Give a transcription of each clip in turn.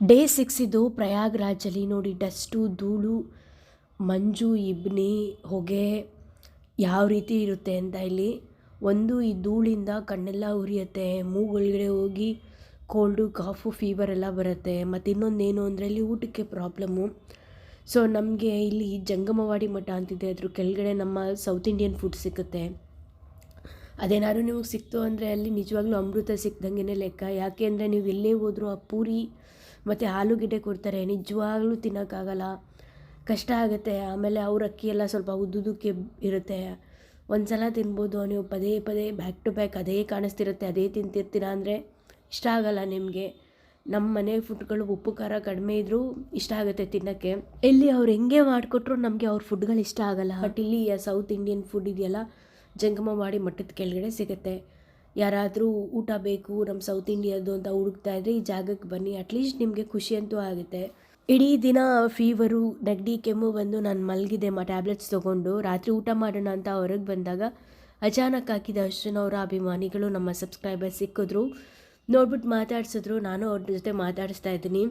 Day six ಇದು ಪ್ರಯಾಗ್ರಾಜಲ್ಲಿ ನೋಡಿ, dust, ಧೂಳು, ಮಂಜು ಇಬ್ಬನಿ ಹೊಗೆ ಯಾವ ರೀತಿ ಇರುತ್ತೆ ಅಂತ ಇಲ್ಲಿ. ಒಂದು ಈ ಧೂಳಿಂದ ಕಣ್ಣೆಲ್ಲ ಉರಿಯುತ್ತೆ, ಮೂಗೊಳಗಡೆ ಹೋಗಿ ಕೋಲ್ಡು ಕಾಫು ಫೀವರ್ ಎಲ್ಲ ಬರುತ್ತೆ. ಮತ್ತು ಇನ್ನೊಂದು ಏನು ಅಂದರೆ ಇಲ್ಲಿ ಊಟಕ್ಕೆ ಪ್ರಾಬ್ಲಮ್ಮು ಸೊ ನಮಗೆ ಇಲ್ಲಿ ಜಂಗಮವಾಡಿ ಮಠ ಅಂತಿದೆ, ಅದ್ರ ಕೆಳಗಡೆ ನಮ್ಮ ಸೌತ್ ಇಂಡಿಯನ್ ಫುಡ್ ಸಿಗುತ್ತೆ ಅದೇನಾದ್ರು ನಿಮಗೆ ಸಿಕ್ತು ಅಂದರೆ ಅಲ್ಲಿ ನಿಜವಾಗ್ಲೂ ಅಮೃತ ಸಿಕ್ದಂಗೆ ಲೆಕ್ಕ. ಯಾಕೆ ಅಂದರೆ ನೀವು ಎಲ್ಲೇ ಹೋದರೂ ಆ ಪೂರಿ ಮತ್ತು ಆಲೂಗೆಡ್ಡೆ ಕೊಡ್ತಾರೆ, ನಿಜವಾಗ್ಲೂ ತಿನ್ನೋಕ್ಕಾಗಲ್ಲ. ಕಷ್ಟ ಆಗುತ್ತೆ. ಆಮೇಲೆ ಅವ್ರ ಅಕ್ಕಿ ಎಲ್ಲ ಸ್ವಲ್ಪ ಉದ್ದುದಕ್ಕೆ ಇರುತ್ತೆ. ಒಂದು ಸಲ ತಿನ್ಬೋದು, ನೀವು ಪದೇ ಪದೇ ಬ್ಯಾಕ್ ಟು ಬ್ಯಾಕ್ ಅದೇ ಕಾಣಿಸ್ತಿರುತ್ತೆ, ಅದೇ ತಿಂತಿರ್ತೀರ ಅಂದರೆ ಇಷ್ಟ ಆಗಲ್ಲ ನಿಮಗೆ. ನಮ್ಮ ಮನೆ ಫುಡ್ಗಳು ಉಪ್ಪು, ಖಾರ ಕಡಿಮೆ ಇದ್ದರೂ ಇಷ್ಟ ಆಗುತ್ತೆ ತಿನ್ನೋಕ್ಕೆ. ಇಲ್ಲಿ ಅವ್ರು ಹೆಂಗೆ ಮಾಡಿಕೊಟ್ರು ನಮಗೆ ಅವ್ರ ಫುಡ್ಗಳು ಇಷ್ಟ ಆಗಲ್ಲ. ಬಟ್ ಇಲ್ಲಿ ಸೌತ್ ಇಂಡಿಯನ್ ಫುಡ್ ಇದೆಯಲ್ಲ ಜಂಗಮ ಮಾಡಿ ಮಠದ ಕೆಳಗಡೆ ಸಿಗುತ್ತೆ. ಯಾರಾದರೂ ಊಟ ಬೇಕು ನಮ್ಮ ಸೌತ್ ಇಂಡಿಯಾದು ಅಂತ ಹುಡುಕ್ತಾ ಇದ್ದರೆ ಈ ಜಾಗಕ್ಕೆ ಬನ್ನಿ. ಅಟ್ಲೀಸ್ಟ್ ನಿಮಗೆ ಖುಷಿ ಅಂತೂ ಆಗುತ್ತೆ. ಇಡೀ ದಿನ ಫೀವರು ನೆಗಡಿ, ಕೆಮ್ಮು ಬಂದು ನಾನು ಮಲಗಿದೆ ಮಾ ಟ್ಯಾಬ್ಲೆಟ್ಸ್ ತೊಗೊಂಡು. ರಾತ್ರಿ ಊಟ ಮಾಡೋಣ ಅಂತ ಹೊರಗೆ ಬಂದಾಗ ಅಚಾನಕ್ ಹಾಕಿದ ಅಶ್ವಿನವರ ಅಭಿಮಾನಿಗಳು ನಮ್ಮ ಸಬ್ಸ್ಕ್ರೈಬರ್ ಸಿಕ್ಕಿದ್ರು. ನೋಡ್ಬಿಟ್ಟು ಮಾತಾಡ್ಸಿದ್ರು. ನಾನು ಅವ್ರ ಜೊತೆ ಮಾತಾಡಿಸ್ತಾ ಇದ್ದೀನಿ.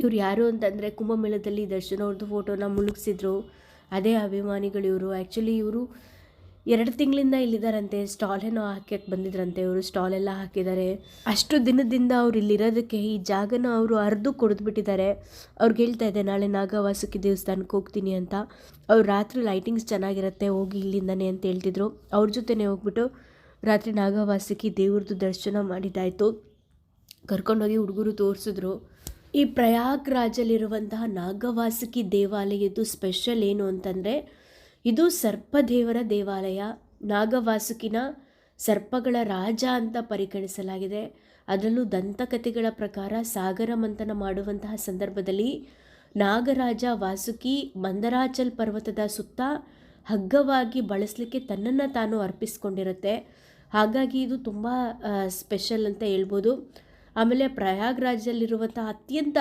ಇವ್ರು ಯಾರು ಅಂತಂದರೆ ಕುಂಭಮೇಳದಲ್ಲಿ ದರ್ಶನ ಅವ್ರದ್ದು ಫೋಟೋನ ಮುಳುಗಿಸಿದ್ರು. ಅದೇ ಅಭಿಮಾನಿಗಳು ಇವರು. ಆ್ಯಕ್ಚುಲಿ ಇವರು ಎರಡು ತಿಂಗಳಿಂದ ಇಲ್ಲಿದ್ದಾರಂತೆ ಸ್ಟಾಲ್ ಏನೋ ಹಾಕಕ್ಕೆ ಬಂದಿದ್ರಂತೆ, ಇವರು ಸ್ಟಾಲ್ ಎಲ್ಲ ಹಾಕಿದ್ದಾರೆ ಅಷ್ಟು ದಿನದಿಂದ ಅವ್ರು ಇಲ್ಲಿರೋದಕ್ಕೆ ಈ ಜಾಗನ ಅವರು ಅರ್ದು ಬಿಟ್ಟಿದ್ದಾರೆ ಅವ್ರಿಗೆ ಹೇಳ್ತಾ ಇದ್ದೆ, ನಾಳೆ ನಾಗವಾಸುಕಿ ದೇವಸ್ಥಾನಕ್ಕೆ ಹೋಗ್ತೀನಿ ಅಂತ. ಅವ್ರು ರಾತ್ರಿ ಲೈಟಿಂಗ್ಸ್ ಚೆನ್ನಾಗಿರುತ್ತೆ, ಹೋಗಿ ಇಲ್ಲಿಂದನೇ ಅಂತ ಹೇಳ್ತಿದ್ರು. ಅವ್ರ ಜೊತೆನೇ ಹೋಗ್ಬಿಟ್ಟು ರಾತ್ರಿ ನಾಗವಾಸುಕಿ ದೇವ್ರದ್ದು ದರ್ಶನ ಮಾಡಿದ್ದಾಯಿತು. ಕರ್ಕೊಂಡೋಗಿ ಹುಡುಗರು ತೋರಿಸಿದ್ರು. ಈ ಪ್ರಯಾಗ್ರಾಜಲ್ಲಿರುವಂತಹ ನಾಗವಾಸುಕಿ ದೇವಾಲಯದ್ದು ಸ್ಪೆಷಲ್ ಏನು ಅಂತಂದರೆ ಇದು ಸರ್ಪದೇವರ ದೇವಾಲಯ. ನಾಗವಾಸುಕಿನ ಸರ್ಪಗಳ ರಾಜ ಅಂತ ಪರಿಗಣಿಸಲಾಗಿದೆ. ಅದರಲ್ಲೂ ದಂತಕಥೆಗಳ ಪ್ರಕಾರ ಸಾಗರ ಮಂಥನ ಮಾಡುವಂತಹ ಸಂದರ್ಭದಲ್ಲಿ ನಾಗರಾಜ ವಾಸುಕಿ ಮಂದರಾಚಲ್ ಪರ್ವತದ ಸುತ್ತ ಹಗ್ಗವಾಗಿ ಬಳಸಲಿಕ್ಕೆ ತನ್ನನ್ನು ತಾನು ಅರ್ಪಿಸ್ಕೊಂಡಿರುತ್ತೆ. ಹಾಗಾಗಿ ಇದು ತುಂಬ ಸ್ಪೆಷಲ್ ಅಂತ ಹೇಳ್ಬೋದು. ಆಮೇಲೆ ಪ್ರಯಾಗ್ರಾಜಲ್ಲಿರುವಂಥ ಅತ್ಯಂತ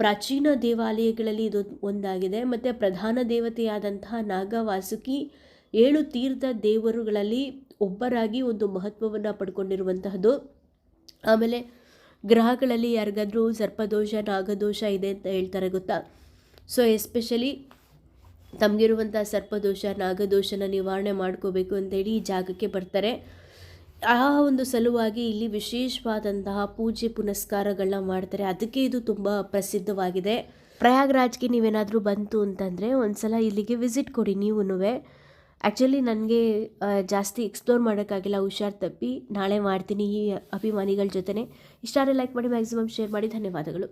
ಪ್ರಾಚೀನ ದೇವಾಲಯಗಳಲ್ಲಿ ಇದು ಒಂದಾಗಿದೆ. ಮತ್ತು ಪ್ರಧಾನ ದೇವತೆಯಾದಂತಹ ನಾಗವಾಸುಕಿ ಏಳು ತೀರ್ಥ ದೇವರುಗಳಲ್ಲಿ ಒಬ್ಬರಾಗಿ ಒಂದು ಮಹತ್ವವನ್ನು ಪಡ್ಕೊಂಡಿರುವಂತಹದ್ದು. ಆಮೇಲೆ ಗ್ರಹಗಳಲ್ಲಿ ಯಾರಿಗಾದರೂ ಸರ್ಪದೋಷ, ನಾಗದೋಷ ಇದೆ ಅಂತ ಹೇಳ್ತಾರೆ ಗೊತ್ತಾ? ಸೊ ಎಸ್ಪೆಷಲಿ ತಮಗಿರುವಂಥ ಸರ್ಪದೋಷ, ನಾಗದೋಷನ ನಿವಾರಣೆ ಮಾಡ್ಕೋಬೇಕು ಅಂತೇಳಿ ಈ ಜಾಗಕ್ಕೆ ಬರ್ತಾರೆ. ಆ ಒಂದು ಸಲುವಾಗಿ ಇಲ್ಲಿ ವಿಶೇಷವಾದಂತಹ ಪೂಜೆ ಪುನಸ್ಕಾರಗಳನ್ನ ಮಾಡ್ತಾರೆ. ಅದಕ್ಕೆ ಇದು ತುಂಬ ಪ್ರಸಿದ್ಧವಾಗಿದೆ. ಪ್ರಯಾಗ್ರಾಜ್ಗೆ ನೀವೇನಾದರೂ ಬಂತು ಅಂತಂದರೆ ಒಂದು ಸಲ ಇಲ್ಲಿಗೆ ವಿಸಿಟ್ ಕೊಡಿ ನೀವು ಆ್ಯಕ್ಚುಲಿ ನನಗೆ ಜಾಸ್ತಿ ಎಕ್ಸ್ಪ್ಲೋರ್ ಮಾಡೋಕ್ಕಾಗಿಲ್ಲ, ಹುಷಾರು ತಪ್ಪಿ ನಾಳೆ ಮಾಡ್ತೀನಿ ಈ ಅಭಿಮಾನಿಗಳ ಜೊತೆ ಇಷ್ಟಾರೆ ಲೈಕ್ ಮಾಡಿ ಮ್ಯಾಕ್ಸಿಮಮ್ ಶೇರ್ ಮಾಡಿ, ಧನ್ಯವಾದಗಳು.